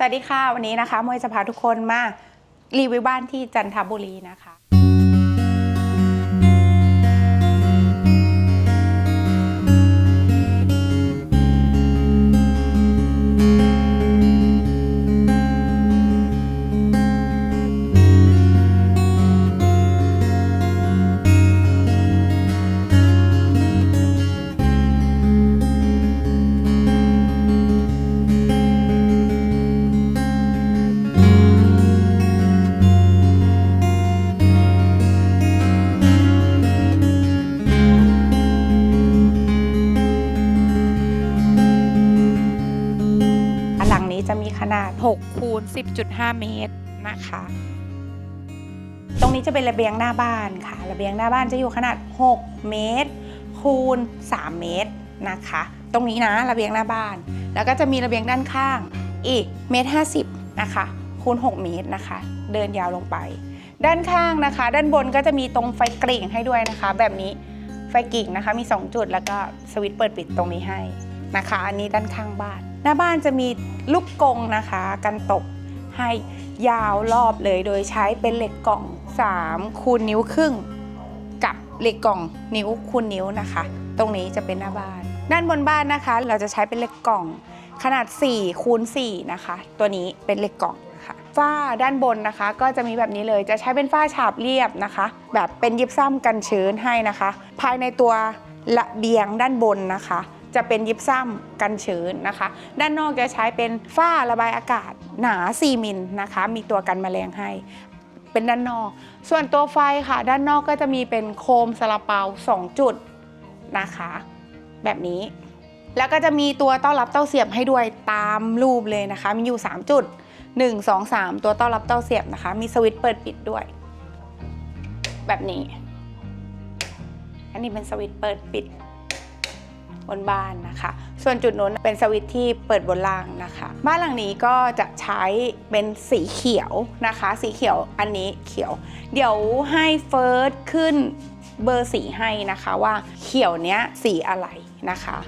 สวัสดีค่ะ วันนี้นะคะมวยจะพาทุกคนมารีวิวบ้านที่จันทบุรีนะคะ นาด6คูณ10.5 เมตรนะคะ ตรงนี้จะเป็นระเบียงหน้าบ้านค่ะ ระเบียงหน้าบ้านจะอยู่ขนาด 6 เมตร คูณ 3 เมตรนะคะ ตรงนี้นะระเบียงหน้าบ้าน แล้วก็จะมีระเบียงด้านข้างอีกเมตรห้าสิบนะคะคูณ 6 เมตรนะคะ เดินยาวลงไป ด้านข้างนะคะ ด้านบนก็จะมีตรงไฟกริ่งให้ด้วยนะคะ แบบนี้ไฟกิ่งนะคะมี 2 จุดแล้วก็สวิตช์เปิดปิดตรงนี้ให้นะคะ อันนี้ด้านข้างบ้าน หน้าบ้านจะมีลูกกงนะคะ กันตกให้ยาวรอบเลยโดยใช้เป็นเหล็กกล่อง3คูณนิ้วครึ่ง กับเหล็กกล่องนิ้วคูณนิ้วนะคะ ตรงนี้จะเป็นหน้าบ้าน ด้านบนบ้านนะคะ เราจะใช้เป็นเหล็กกล่องขนาด4คูณ4นะคะ ตัวนี้เป็นเหล็กกล่องนะคะฝ้าด้านบนนะคะ ก็จะมีแบบนี้เลยจะใช้เป็นฝ้าฉาบเรียบนะคะ แบบเป็นยิบซ้ำกันชื้นให้นะคะ ภายในตัวระเบียงด้านบนนะคะ จะเป็นยิบซ้ำกันชื้นนะคะ ด้านนอกจะใช้เป็นฝ้าระบายอากาศหนา 4 มิลนะคะ มีตัวกันแมลงให้เป็นด้านนอก ส่วนตัวไฟค่ะ ด้านนอกก็จะมีเป็นโคมซาลาเปา 2 จุดนะคะ แบบนี้ แล้วก็จะมีตัวต้อนรับเต้าเสียบให้ด้วยตามรูปเลยนะคะ มีอยู่ 3 จุด 1 2 3 ตัวต้อนรับเต้าเสียบนะคะ มีสวิตช์เปิดปิดด้วย แบบนี้ อันนี้เป็นสวิตช์เปิดปิด บนบ้านนะคะ ส่วนจุดนู้นเป็นสวิตช์ที่เปิดบนล่างนะคะ บ้านหลังนี้ก็จะใช้เป็นสีเขียวนะคะ สีเขียวอันนี้เขียว เดี๋ยวให้เฟิร์สขึ้นเบอร์สีให้นะคะว่าเขียวเนี้ยสีอะไรนะคะ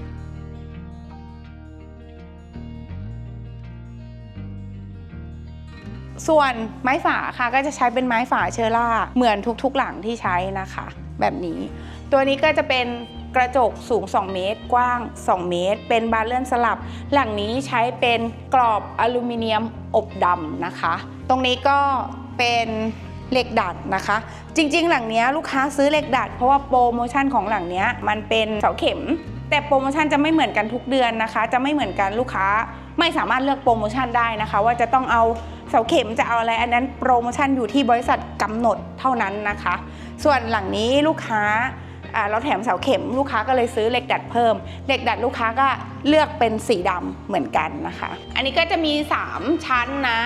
ส่วนไม้ฝาค่ะก็จะใช้เป็นไม้ฝาเชอร่า เหมือนทุกๆหลังที่ใช้นะคะ แบบนี้ ตัวนี้ก็จะเป็น กระจกสูง 2 เมตร กว้าง 2 เมตร เป็นบานเลื่อนสลับ หลังนี้ใช้เป็นกรอบอลูมิเนียมอบดำนะคะ ตรงนี้ก็เป็นเหล็กดัดนะคะ จริงๆ หลังนี้ลูกค้าซื้อเหล็กดัด เพราะว่าโปรโมชั่นของหลังนี้มันเป็นเสาเข็ม แต่โปรโมชั่นจะไม่เหมือนกันทุกเดือนนะคะ จะไม่เหมือนกันลูกค้าไม่สามารถเลือกโปรโมชั่นได้นะคะ ว่าจะต้องเอาเสาเข็มจะเอาอะไรอันนั้นโปรโมชั่นอยู่ที่บริษัทกำหนดเท่านั้นนะคะ ส่วนหลังนี้ลูกค้า เราแถมเสาเข็มลูกค้าก็เลยซื้อเหล็กดัดเพิ่มเหล็กดัดลูกค้าก็เลือกเป็นสีดำเหมือนกันนะคะ อันนี้ก็จะมี 3 ชั้นนะ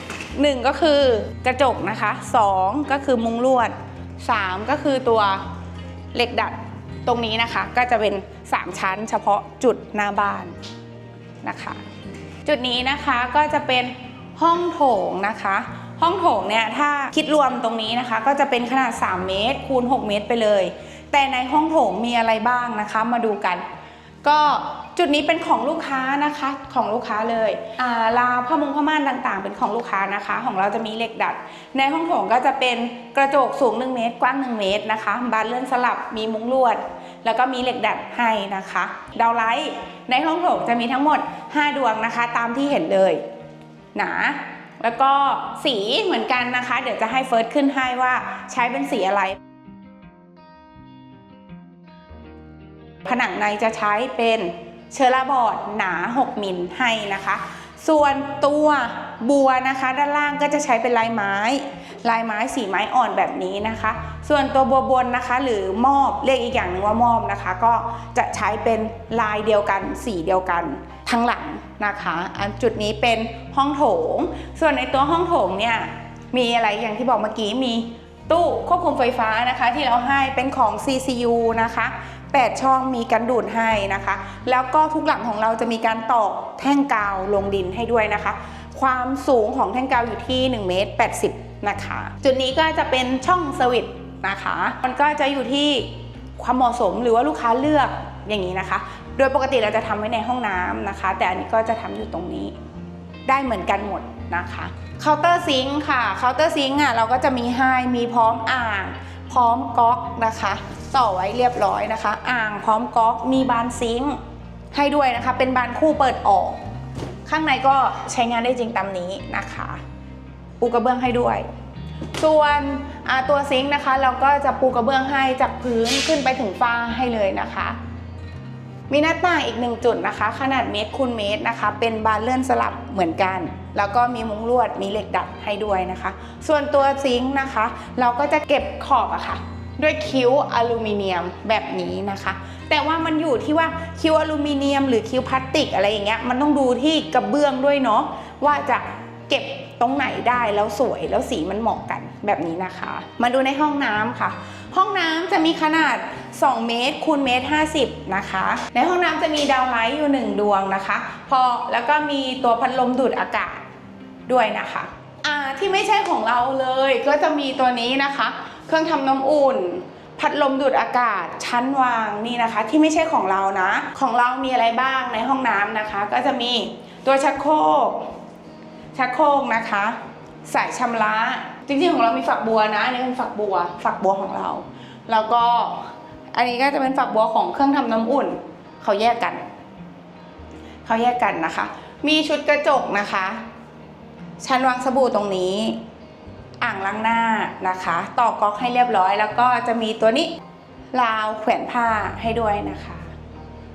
1 ก็คือกระจกนะคะ 2 ก็คือมุงลวด 3 ก็คือตัวเหล็กดัดตรงนี้นะคะ ก็จะเป็น 3 ชั้นเฉพาะจุดหน้าบ้านนะคะ จุดนี้นะคะก็จะเป็นห้องโถงนะคะห้องโถงเนี่ยถ้าคิดรวมตรงนี้นะคะ ก็จะเป็นขนาด 3 เมตรคูณ 6 เมตรไปเลย แต่ในห้องโถงมีอะไรบ้างนะคะ มาดูกัน ก็จุดนี้เป็นของลูกค้านะคะของลูกค้าเลยอ่าลาวผ้ามุงผ้าม่านต่างๆ เป็นของลูกค้านะคะ ของเราจะมีเหล็กดัด ในห้องโถงก็จะเป็นกระจกสูง 1 เมตร กว้าง 1 เมตรนะคะ บานเลื่อนสลับมีมุ้งลวด แล้วก็มีเหล็กดัดให้นะคะ ดาวไลท์ในห้องโถงจะมีทั้งหมด 5 ดวงนะคะ ตามที่เห็นเลยหนาแล้วก็สีเหมือนกันนะคะ เดี๋ยวจะให้เฟิร์สขึ้นให้ว่าใช้เป็นสีอะไร ผนังในจะใช้เป็นเชอร่าบอร์ดหนา 6 มิลให้นะคะ ส่วนตัวบัวนะคะ ด้านล่างก็จะใช้เป็นลายไม้ ลายไม้สีไม้อ่อนแบบนี้นะคะ ส่วนตัวบัวบนนะคะ หรือมอบเรียกอีกอย่างหนึ่งว่ามอบนะคะ ก็จะใช้เป็นลายเดียวกันสีเดียวกันทั้งหลังนะคะอันจุดนี้เป็นห้องโถง ส่วนในตัวห้องโถงเนี่ยมีอะไรอย่างที่บอกเมื่อกี้มีตู้ควบคุมไฟฟ้านะคะ ที่เราให้เป็นของ CCU นะคะ 8 ช่องมีกันดูดให้นะคะ แล้วก็ทุกหลังของเราจะมีการตอกแท่งกาวลงดินให้ด้วยนะคะ ความสูงของแท่งกาวอยู่ที่1เมตร80 นะคะ จุดนี้ก็จะเป็นช่องสวิตช์นะคะ มันก็จะอยู่ที่ความเหมาะสมหรือว่าลูกค้าเลือกอย่างนี้นะคะ โดยปกติเราจะทำไว้ในห้องน้ำนะคะ แต่อันนี้ก็จะทำอยู่ตรงนี้ ได้เหมือนกันหมดนะคะ เคาน์เตอร์ซิงค์ค่ะ เคาน์เตอร์ซิงค์อะเราก็จะมีให้มีพร้อมอ่าง พร้อมก๊อกนะคะ ต่อไว้เรียบร้อยนะคะ อ่างพร้อมก๊อกมีบานซิงค์ให้ด้วยนะคะ เป็นบานคู่เปิดออก ข้างในก็ใช้งานได้จริงตามนี้นะคะปูกระเบื้องให้ด้วย ส่วนตัวซิงค์นะคะ เราก็จะปูกระเบื้องให้จากพื้นขึ้นไปถึงฝ้าให้เลยนะคะ มีหน้าต่างอีกหนึ่งจุดนะคะ ขนาดเมตรคูณเมตรนะคะ เป็นบานเลื่อนสลับเหมือนกัน แล้วก็มีมุ้งลวดมีเหล็กดัดให้ด้วยนะคะ ส่วนตัวซิงค์นะคะ เราก็จะเก็บขอบอะค่ะ ด้วยคิ้วอลูมิเนียมแบบนี้นะคะ แต่ว่ามันอยู่ที่ว่าคิ้วอลูมิเนียม หรือคิ้วพลาสติกอะไรอย่างเงี้ยมันต้องดูที่กระเบื้องด้วยเนาะว่าจะเก็บตรงไหนได้แล้วสวยแล้วสีมันเหมาะกันแบบนี้นะคะ มาดูในห้องน้ำค่ะ ห้องน้ำจะมีขนาด 2 เมตรคูณเมตร 50 นะคะ ในห้องน้ำจะมีดาวไลท์อยู่ 1 ดวงนะคะ พอแล้วก็มีตัวพัดลมดูดอากาศด้วยนะคะอ่าที่ไม่ใช่ของเราเลยก็จะมีตัวนี้นะคะ เครื่องทำน้ำอุ่น พัดลมดูดอากาศชั้นวางนี่นะคะ ที่ไม่ใช่ของเรานะ ของเรามีอะไรบ้างในห้องน้ำนะคะ ก็จะมีตัวชักโครกชักโครกนะคะ สายชำระ จริงๆของเรามีฝักบัวนะอันนี้เป็นฝักบัว ฝักบัวของเรา แล้วก็อันนี้ก็จะเป็นฝักบัวของเครื่องทำน้ำอุ่น เขาแยกกัน เขาแยกกันนะคะ มีชุดกระจกนะคะ ชั้นวางสบู่ตรงนี้ อ่างล้างหน้านะคะ ต่อก๊อกให้เรียบร้อย แล้วก็จะมีตัวนี้ราวแขวนผ้าให้ด้วยนะคะ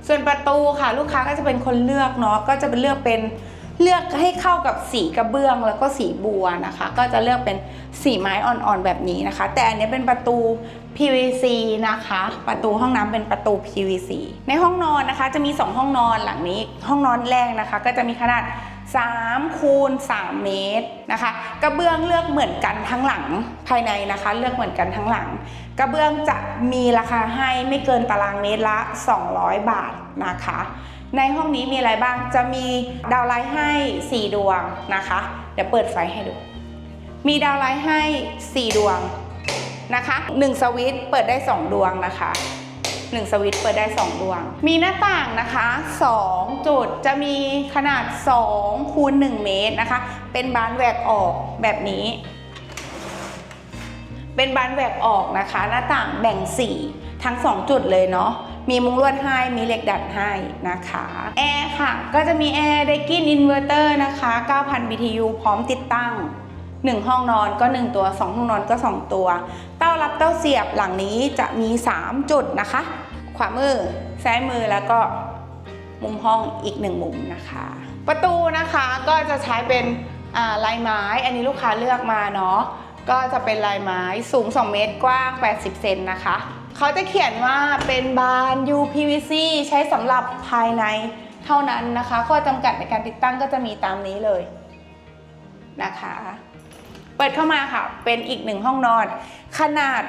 ส่วนประตูค่ะลูกค้าก็จะเป็นคนเลือกเนาะก็จะเป็นเลือกเป็น เลือกให้เข้ากับสีกระเบื้องแล้วก็สีบัวนะคะ ก็จะเลือกเป็นสีไม้อ่อนๆแบบนี้นะคะ แต่อันนี้เป็นประตู PVC นะคะ ประตูห้องน้ำเป็นประตู PVC ในห้องนอนนะคะ จะมี 2 ห้องนอนหลังนี้ ห้องนอนแรกนะคะ ก็จะมีขนาด3คูณ3เมตรนะคะ กระเบื้องเลือกเหมือนกันทั้งหลังภายในนะคะ เลือกเหมือนกันทั้งหลัง กระเบื้องจะมีราคาให้ไม่เกินตารางเมตรละ 200 บาทนะคะ ในห้องนี้มีอะไรบ้างจะมีดาวไลท์ให้ 4 ดวงนะคะ เดี๋ยวเปิดไฟให้ดู มีดาวไลท์ให้ 4 ดวงนะคะ1สวิตช์เปิดได้ 2 ดวงนะคะ1สวิตช์เปิดได้ 2 ดวง มีหน้าต่างนะคะ2จุดจะมีขนาด2คูณ1เมตรนะคะ เป็นบานแหวกออกแบบนี้ เป็นบานแหวกออกนะคะ หน้าต่างแบ่งสีทั้ง 2 จุดเลยเนาะมีมุ้งลวดให้ มีเหล็กดัดให้นะคะแอร์ค่ะ ก็จะมีแอร์ไดกินอินเวอร์เตอร์นะคะ 9,000 BTU พร้อมติดตั้ง 1 ห้องนอนก็ 1 ตัว 2 ห้องนอนก็ 2 ตัว เต้ารับเต้าเสียบหลังนี้จะมี 3 จุดนะคะ ขวามือ ซ้ายมือแล้วก็มุมห้องอีก 1 มุมนะคะ ประตูนะคะก็จะใช้เป็นลายไม้ อันนี้ลูกค้าเลือกมาเนาะ ก็จะเป็นลายไม้สูง 2 เมตรกว้าง 80 เซนนะคะ เขาจะเขียนว่าเป็นบาน UPVC ใช้สำหรับภายในเท่านั้นนะคะ ข้อจำกัดในการติดตั้งก็จะมีตามนี้เลยนะคะ เปิดเข้ามาค่ะ เป็นอีกหนึ่งห้องนอน ขนาด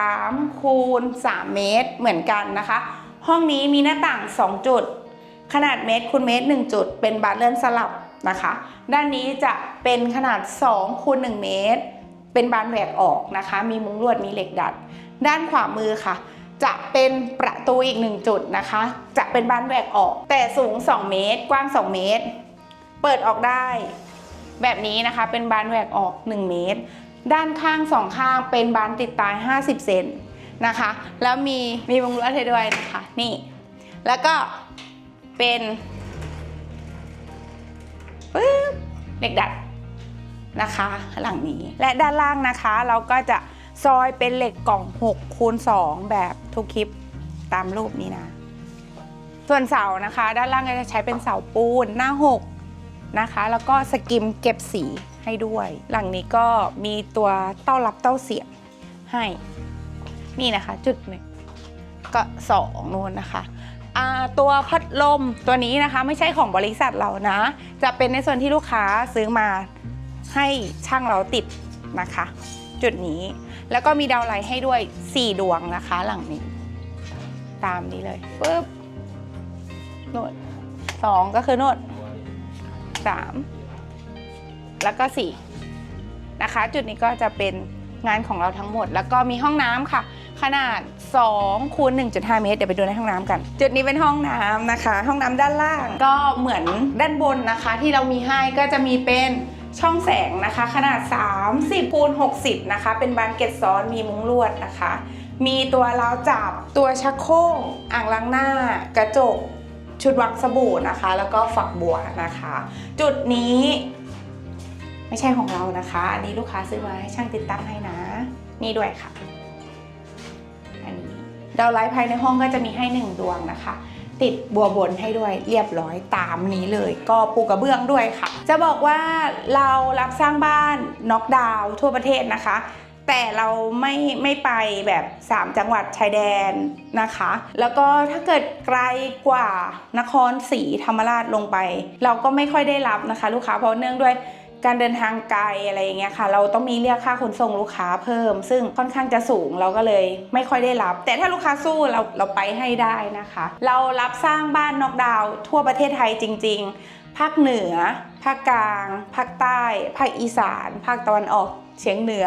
3คูณ3เมตรเหมือนกันนะคะ ห้องนี้มีหน้าต่าง 2 จุด ขนาดเมตรคูณเมตร 1 จุด เป็นบานเลื่อนสลับนะคะ ด้านนี้จะเป็นขนาด2คูณ1เมตร เป็นบานแหวกออกนะคะ มีมุ้งลวดมีเหล็กดัด ด้านขวามือค่ะ จะเป็นประตูอีกหนึ่งจุดนะคะ จะเป็นบานแหวกออก แต่สูง 2 เมตร กว้าง 2 เมตร เปิดออกได้ แบบนี้นะคะเป็นบานแหวกออก 1 เมตร ด้านข้างสองข้างเป็นบานติดตาย 50 เซนนะคะ แล้วมีมีมุ้งลวดให้ด้วยนะคะนี่ แล้วก็เป็นปึ๊บเหล็กดัด นะคะ หลังนี้และด้านล่างนะคะ เราก็จะซอยเป็นเหล็กกล่อง6คูณ2แบบทุกคลิปตามรูปนี้นะ ส่วนเสานะคะ ด้านล่างก็จะใช้เป็นเสาปูนหน้า 6 นะคะ แล้วก็สกิมเก็บสีให้ด้วย หลังนี้ก็มีตัวเต้ารับเต้าเสียบให้นี่นะคะ จุดหนึ่งก็สองนู่นนะคะตัวพัดลมตัวนี้นะคะ ไม่ใช่ของบริษัทเรานะ จะเป็นในส่วนที่ลูกค้าซื้อมา ให้ช่างเราติดนะคะ จุดนี้แล้วก็มีดาวไลท์ให้ด้วย 4 ดวงนะคะ หลังนี้ ตามนี้เลยปึ๊บโนดสองก็คือโนดสามแล้วก็สี่นะคะ จุดนี้ก็จะเป็นงานของเราทั้งหมด แล้วก็มีห้องน้ำค่ะ ขนาด2คูณ1.5 เมตร เดี๋ยวไปดูในห้องน้ำกัน จุดนี้เป็นห้องน้ำนะคะ ห้องน้ำด้านล่างก็เหมือนด้านบนนะคะ ที่เรามีให้ก็จะมีเป็น ช่องแสงนะคะ ขนาด 30คูณ60 นะคะ เป็นบานเกล็ดซ้อนมีมุ้งลวดนะคะ มีตัวราวจับตัวชักโครกอ่างล้างหน้า กระจก ชุดวักสบู่นะคะ แล้วก็ฝักบัวนะคะ จุดนี้ไม่ใช่ของเรานะคะ อันนี้ลูกค้าซื้อมาให้ช่างติดตั้งให้นะ นี่ด้วยค่ะ อันนี้ดาวไลท์ภายในห้องก็จะมีให้หนึ่งดวงนะคะ ติดบัวบนให้ด้วยเรียบร้อยตามนี้เลย ก็ปูกระเบื้องด้วยค่ะ จะบอกว่าเรารับสร้างบ้านน็อกดาวน์ทั่วประเทศนะคะ แต่เราไม่ไม่ไปแบบ 3 จังหวัดชายแดนนะคะ แล้วก็ถ้าเกิดไกลกว่านครศรีธรรมราชลงไป เราก็ไม่ค่อยได้รับนะคะ ลูกค้าเพราะเนื่องด้วย การเดินทางไกลอะไรอย่างเงี้ยค่ะ เราต้องมีเรียกค่าขนส่งลูกค้าเพิ่ม ซึ่งค่อนข้างจะสูงเราก็เลยไม่ค่อยได้รับ แต่ถ้าลูกค้าสู้เราเราไปให้ได้นะคะ เรารับสร้างบ้านนอกดาวน์ทั่วประเทศไทยจริง ๆ ภาคเหนือ ภาคกลาง ภาคใต้ ภาคอีสาน ภาคตะวันออกเฉียงเหนือ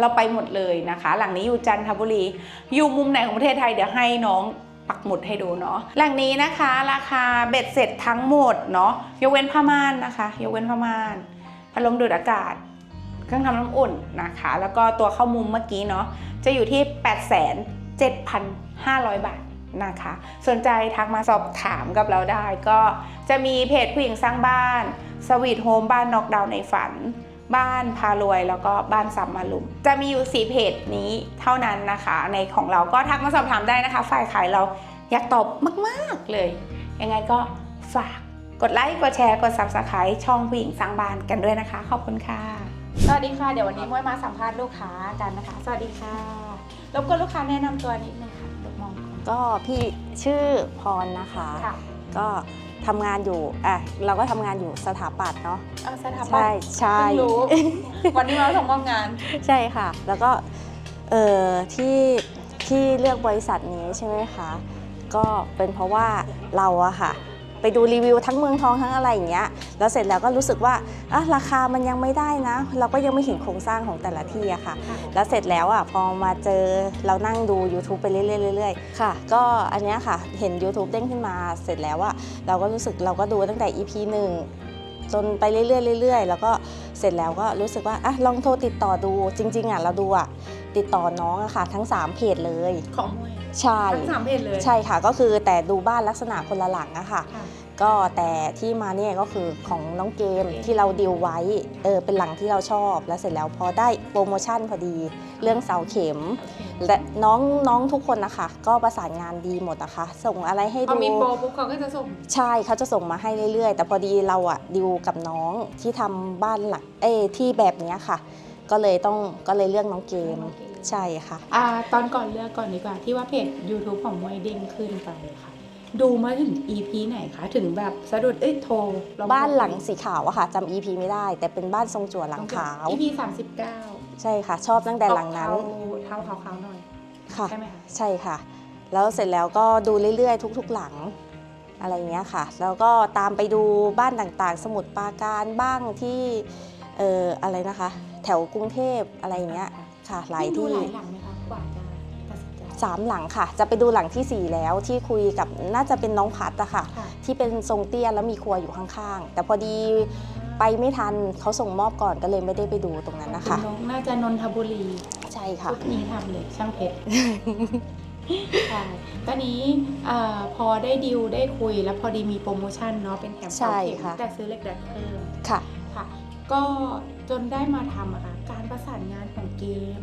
เราไปหมดเลยนะคะ หลังนี้อยู่จันทบุรี อยู่มุมไหนของประเทศไทยเดี๋ยวให้น้องปักหมุดให้ดูเนาะ หลังนี้นะคะ ราคาเบ็ดเสร็จทั้งหมดเนาะ ยกเว้นผ้าม่านนะคะ ยกเว้นผ้าม่าน พัดลมดูดอากาศ เครื่องทำน้ำอุ่นนะคะ แล้วก็ตัวเข้ามุมเมื่อกี้เนาะจะอยู่ที่ 8,7,500 บาทนะคะ สนใจทักมาสอบถามกับเราได้ ก็จะมีเพจผู้หญิงสร้างบ้านสวีทโฮมบ้านนอกดาวในฝัน บ้านพารวยแล้วก็บ้านซัมมาลุม จะมีอยู่สีเพจนี้เท่านั้นนะคะ ในของเราก็ทักมาสอบถามได้นะคะ ฝ่ายขายเราอยากตอบมาก ๆเลย ยังไงก็ฝาก กดไลค์กดแชร์กด subscribe ช่องผู้หญิงสร้างบ้านกันด้วยนะคะ ขอบคุณค่ะ สวัสดีค่ะ เดี๋ยววันนี้มวยมาสัมภาษณ์ลูกค้ากันนะคะ สวัสดีค่ะรบกวนลูกค้าแนะนำตัวนิดนึงค่ะลูกมองก่อนก็พี่ชื่อพรนะคะ ค่ะก็ทำงานอยู่อะเราก็ทำงานอยู่สถาปัตย์เนาะเอาสถาปัใช่ตย์ใช่เพิ่งรู้ วันนี้มาส่งมอบงาน ใช่ค่ะ แล้วก็เออที่ที่เลือกบริษัทนี้ใช่ไหมคะก็เป็นเพราะว่าเราอะค่ะ ไปดูรีวิวทั้งเมืองทองทั้งอะไรอย่างเงี้ยแล้วเสร็จแล้วก็รู้สึกว่าอะราคามันยังไม่ได้นะ เราก็ยังไม่เห็นโครงสร้างของแต่ละที่อะค่ะค่ะแล้วเสร็จแล้วอะพอมาเจอเรานั่งดู YouTube ไปเรื่อยๆเรื่อยๆค่ะ ก็อันเนี้ยค่ะเห็น YouTube เด้งขึ้นมาเสร็จแล้วอะเราก็รู้สึกเราก็ดูตั้งแต่ EP 1จนไปเรื่อยๆเรื่อยๆ แล้วก็เสร็จแล้วก็รู้สึกว่าอะลองโทรติดต่อดูจริง ๆอะเราดูอะติดต่อน้องอะค่ะ ทั้ง 3 เพจเลยของมวย ใช่ทั้งสามเพจเลยใช่ค่ะ ก็คือแต่ดูบ้านลักษณะคนละหลังอะค่ะค่ะก็แต่ที่มาเนี่ยก็คือของน้องเกมโอเคที่เราดีลไว้เออเป็นหลังที่เราชอบ แล้วเสร็จแล้วพอได้โปรโมชั่นพอดีเรื่องเสาเข็ม และน้องน้องทุกคนนะคะ ก็ประสานงานดีหมดนะคะ ส่งอะไรให้พอดูมีโปรปุ๊บเขาก็จะส่งใช่เขาจะส่งมาให้เรื่อยๆ แต่พอดีเราอะดิวกับน้องที่ทำบ้านหลักเอยที่แบบเนี้ยค่ะ ก็เลยต้องก็เลยเลือกน้องเกมน้องเกม ใช่ค่ะอ่าตอนก่อนเลือกก่อนดีกว่าที่ว่าเพจ YouTube ของมวยเด้งขึ้นไปค่ะ ดูมาถึง EP ไหนคะถึงแบบสะดุดเอ้ยโทรลองบ้านหลังสีขาวอะค่ะจำ EP ไม่ได้ แต่เป็นบ้านทรงจั่วหลังขาว EP สามสิบเก้าใช่ค่ะ ชอบตั้งแต่หลังนั้นเท้าขาวๆหน่อยค่ะใช่ไหมคะใช่ค่ะ แล้วเสร็จแล้วก็ดูเรื่อยๆ ทุก ๆ หลังอะไรอย่างเงี้ยค่ะ แล้วก็ตามไปดูบ้านต่างๆ สมุทรปราการบ้างที่เอ่ออะไรนะคะ แถวกรุงเทพอะไรอย่างเงี้ย ค่ะหลายนี่ดูที่หลายหลังไหมคะกว่าจะตัดสินใจสามหลังค่ะ จะไปดูหลังที่สี่แล้วที่คุยกับน่าจะเป็นน้องพัดอะค่ะ ค่ะที่เป็นทรงเตี้ยแล้วมีครัวอยู่ข้างๆ แต่พอดีไปไม่ทันเขาส่งมอบก่อนก็เลยไม่ได้ไปดูตรงนั้นนะคะณน้องน่าจะนนทบุรีใช่ค่ะ ชุดนี้ทำเลยช่างเพชรใช่ตอนนี้เอ่อพอได้ดิวได้คุยแล้วพอดีมีโปรโมชั่นเนาะเป็นแถมใช่เสาเข็มค่ะ แต่ซื้อเหล็กดัดเพิ่มค่ะ ค่ะ ก็ จนได้มาทำอะค่ะการประสานงานของเกม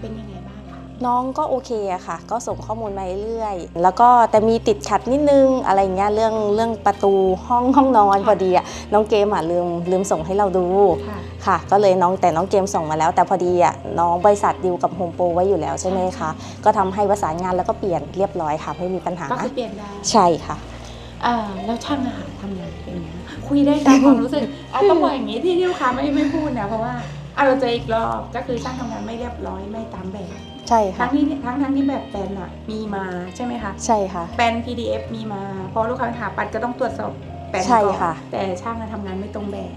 เป็นยังไงบ้างคะน้องก็โอเคอะค่ะ ก็ส่งข้อมูลมาเรื่อยๆแล้วก็แต่มีติดขัดนิดนึงอะไรเงี้ยเรื่องเรื่องประตูห้องห้องนอนพอดีอะน้องเกมอะลืมลืมส่งให้เราดู ค่ะ ค่ะ ก็เลยน้องแต่น้องเกมส่งมาแล้ว แต่พอดีอะน้องบริษัทดิวกับโฮมโปรไว้อยู่แล้วใช่ไหมคะ ก็ทำให้ประสานงานแล้วก็เปลี่ยนเรียบร้อยค่ะ ไม่มีปัญหา ก็คือเปลี่ยนได้ใช่ค่ะ เอ่อแล้วช่างอาหารทำงานเป็นยังไงบ้าง คุยได้ตามความรู้สึกเอาต้องบอกอย่างนี้ที่ที่ลูกค้าไม่ไม่พูดนะเพราะว่าเอาเราเจออีกรอบก็คือช่างทำงานไม่เรียบร้อยไม่ตามแบบ ใช่ทั้ค่ะงที่ทั้งทั้งที่แบบแปลนอะมีมาใช่ไหมคะใช่ค่ะแปลน PDF มีมาเพราะลูกค้าหาปัดก็ต้องตรวจสอบแปลนใช่ก่อนค่ะ แต่ช่างอะทำงานไม่ตรงแบบ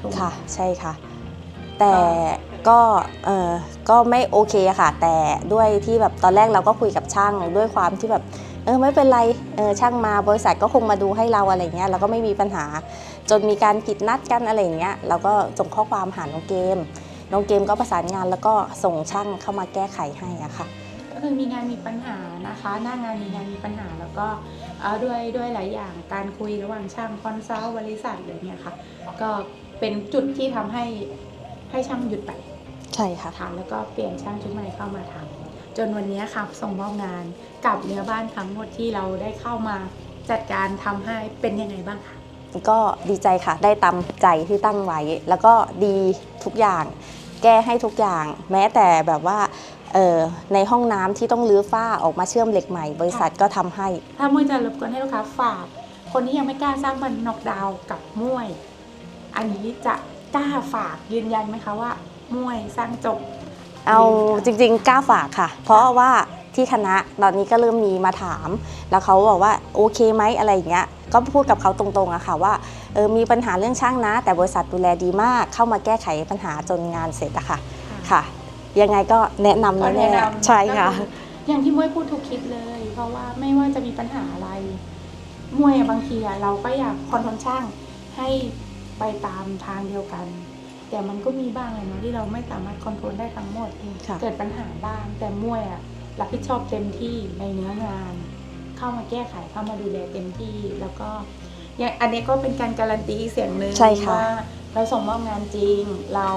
ถูกไหมค่ะ ใช่ค่ะ แต่ก็เออก็ไม่โอเคอะค่ะ แต่ด้วยที่แบบตอนแรกเราก็คุยกับช่างด้วยความที่แบบ เออไม่เป็นไรเออช่างมาบริษัทก็คงมาดูให้เราอะไรเงี้ยเราก็ไม่มีปัญหา จนมีการผิดนัดกันอะไรอย่างเงี้ยเราก็ส่งข้อความหาน้องเกม น้องเกมก็ประสานงานแล้วก็ส่งช่างเข้ามาแก้ไขให้อะค่ะก็คือมีงานมีปัญหานะคะ หน้างานมีงานมีปัญหาแล้วก็เอ่อด้วยด้วยหลายอย่างการคุยระหว่างช่างคอนซัลท์บริษัทอะไรเนี่ยค่ะ ก็เป็นจุดที่ทำให้ให้ช่างหยุดไปใช่ค่ะทำแล้วก็เปลี่ยนช่างชุดใหม่เข้ามาทำ จนวันนี้ค่ะส่งมอบงานกับเนื้อบ้านทั้งหมดที่เราได้เข้ามาจัดการทำให้เป็นยังไงบ้างคะก็ดีใจค่ะได้ตามใจที่ตั้งไว้ แล้วก็ดีทุกอย่าง แก้ให้ทุกอย่าง แม้แต่แบบว่าเอ่อในห้องน้ำที่ต้องรื้อฝ้าออกมาเชื่อมเหล็กใหม่ บริษัทก็ทำให้ ถ้ามวยจะรบกวนให้ลูกค้าฝาก คนที่ยังไม่กล้าสร้างบันนอกดาวน์กับมวยอันนี้จะกล้าฝากยืนยันไหมคะว่ามวยสร้างจบ เอาจริงๆกล้าฝากค่ะ เพราะว่าที่คณะตอนนี้ก็เริ่มมีมาถาม แล้วเขาบอกว่าโอเคไหมอะไรอย่างเงี้ยก็พูดกับเขาตรงๆอะค่ะว่าเออมีปัญหาเรื่องช่างนะ แต่บริษัทดูแลดีมากเข้ามาแก้ไขปัญหาจนงานเสร็จอะค่ะค่ะ ยังไงก็แนะนำก็แน่แนะนำๆใช่ค่ะก็ออย่างที่มวยพูดทุกคลิปเลย เพราะว่าไม่ว่าจะมีปัญหาอะไรมวยอะบางทีอะเราก็อยากคอนโทรลช่างให้ไปตามทางเดียวกัน แต่มันก็มีบ้างเลยเนาะที่เราไม่สามารถคอนโทรลได้ทั้งหมด ค่ะ เกิดปัญหาบ้าง แต่มวยอะรับผิดชอบเต็มที่ในเนื้องาน เข้ามาแก้ไขเข้ามาดูแลเต็มที่แล้วก็อย่างอันนี้ก็เป็นการการันตีอีกเสียงหนึ่งใช่ค่ะ ว่าเราส่งมอบงานจริง เรา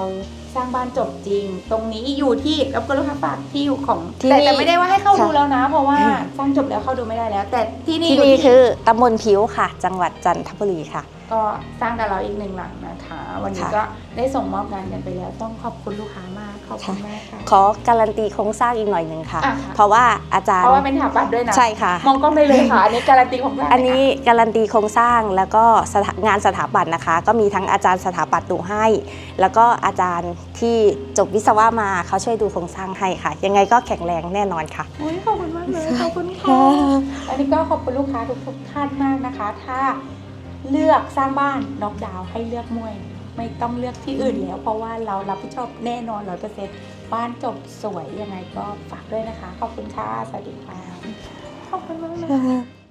สร้างบ้านจบจริง ตรงนี้อยู่ที่แล้วก็ลูกค้าฝากที่อยู่ของที่แต่นี่แต่ไม่ได้ว่าให้เข้าค่ะดูแล้วนะ เพราะว่าสร้างจบแล้วเข้าดูไม่ได้แล้ว แต่ที่นี่ที่อยู่นี่ที่ คือตำบลผิวค่ะ จังหวัดจันทบุรีค่ะ ก็สร้างกับเราอีกหนึ่งหลังนะคะ วันนี้ค่ะ ก็ได้ส่งมอบงานกันไปแล้ว ต้องขอบคุณลูกค้ามาก ขอบคุณมากค่ะ ขอการันตีโครงสร้างอีกหน่อยหนึ่งค่ะ อะค่ะ เพราะว่าอาจารเพย์ราะว่าเป็นถาปัดด้วยนะใช่ค่ะ มองกล้องได้เลยค่ะ อันนี้การันตีของร้านอันนี้การันตีโครงสร้างแล้วก็สถางานสถาปัตย์นะคะ ก็มีทั้งอาจารย์สถาปัตย์ดูให้ แล้วก็อาจารย์ที่จบวิศวะมาเขาช่วยดูโครงสร้างให้ค่ะ ยังไงก็แข็งแรงแน่นอนค่ะโอ้ยขอบคุณมากเลย ขอบคุณค่ะ อันนี้ก็ขอบคุณลูกค้าทุกๆท่านมากนะคะ ถ้า เลือกสร้างบ้านล็อกดาวน์ให้เลือกมวย ไม่ต้องเลือกที่อื่นแล้ว เพราะว่าเรารับผิดชอบแน่นอนร้อยเปอร์เซ็นต์บ้านจบสวยยังไงก็ฝากด้วยนะคะ ขอบคุณค่ะ สวัสดีค่ะ ขอบคุณมากเลย